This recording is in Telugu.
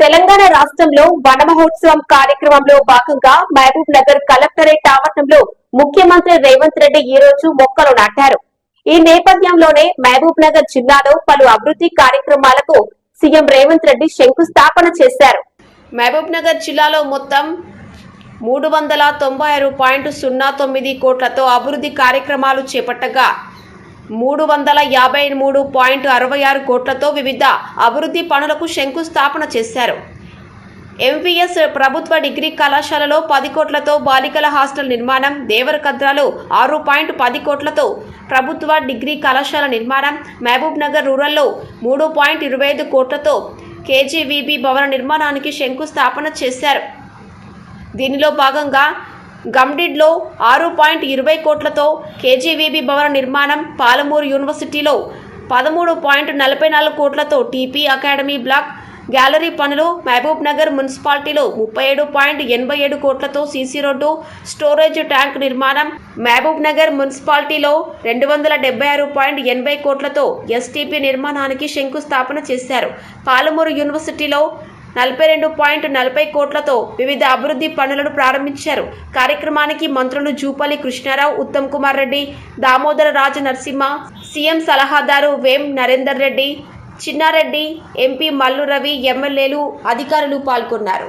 తెలంగాణ రాష్ట్రంలో వన మహోత్సవం కార్యక్రమంలో భాగంగా మహబూబ్ నగర్ కలెక్టరేట్ ఆవరణంలో ముఖ్యమంత్రి రేవంత్ రెడ్డి ఈ రోజు మొక్కలు నాటారు. ఈ నేపథ్యంలోనే మహబూబ్ నగర్ జిల్లాలో పలు అభివృద్ధి కార్యక్రమాలకు సీఎం రేవంత్ రెడ్డి శంకుస్థాపన చేశారు. మహబూబ్ నగర్ జిల్లాలో మొత్తం మూడు వందల తొంభై ఆరు పాయింట్ సున్నా తొమ్మిది కోట్లతో అభివృద్ధి కార్యక్రమాలు చేపట్టగా మూడు వందల యాభై మూడు పాయింట్ అరవై ఆరు కోట్లతో వివిధ అభివృద్ధి పనులకు శంకుస్థాపన చేశారు. ఎంవీఎస్ ప్రభుత్వ డిగ్రీ కళాశాలలో పది కోట్లతో బాలికల హాస్టల్ నిర్మాణం దేవరకద్రాలు ఆరు పాయింట్ పది కోట్లతో ప్రభుత్వ డిగ్రీ కళాశాల నిర్మాణం మహబూబ్ నగర్ రూరల్లో మూడు పాయింట్ ఇరవై ఐదు కోట్లతో కేజీవీబీ భవన నిర్మాణానికి శంకుస్థాపన చేశారు. దీనిలో భాగంగా గమ్డిడ్లో ఆరు పాయింట్ ఇరవై కోట్లతో కేజీవీబీ భవన నిర్మాణం పాలమూరు యూనివర్సిటీలో పదమూడు పాయింట్ నలభై నాలుగు కోట్లతో టీపీ అకాడమీ బ్లాక్ గ్యాలరీ పనులు మహబూబ్ నగర్ మున్సిపాలిటీలో ముప్పై ఏడు పాయింట్ ఎనభై ఏడు కోట్లతో సీసీ రోడ్డు స్టోరేజ్ ట్యాంక్ నిర్మాణం మహబూబ్ నగర్ మున్సిపాలిటీలో రెండు వందల డెబ్బై ఆరు పాయింట్ ఎనభై కోట్లతో ఎస్టీపీ నిర్మాణానికి శంకుస్థాపన చేశారు. పాలమూరు యూనివర్సిటీలో నలభై రెండు పాయింట్ నలభై కోట్లతో వివిధ అభివృద్ధి పనులను ప్రారంభించారు. కార్యక్రమానికి మంత్రులు జూపల్లి కృష్ణారావు ఉత్తమ్ కుమార్ రెడ్డి దామోదర రాజ నరసింహ సీఎం సలహాదారు వేం నరేందర్ రెడ్డి చిన్నారెడ్డి ఎంపీ మల్లు రవి ఎమ్మెల్యేలు అధికారులు పాల్గొన్నారు.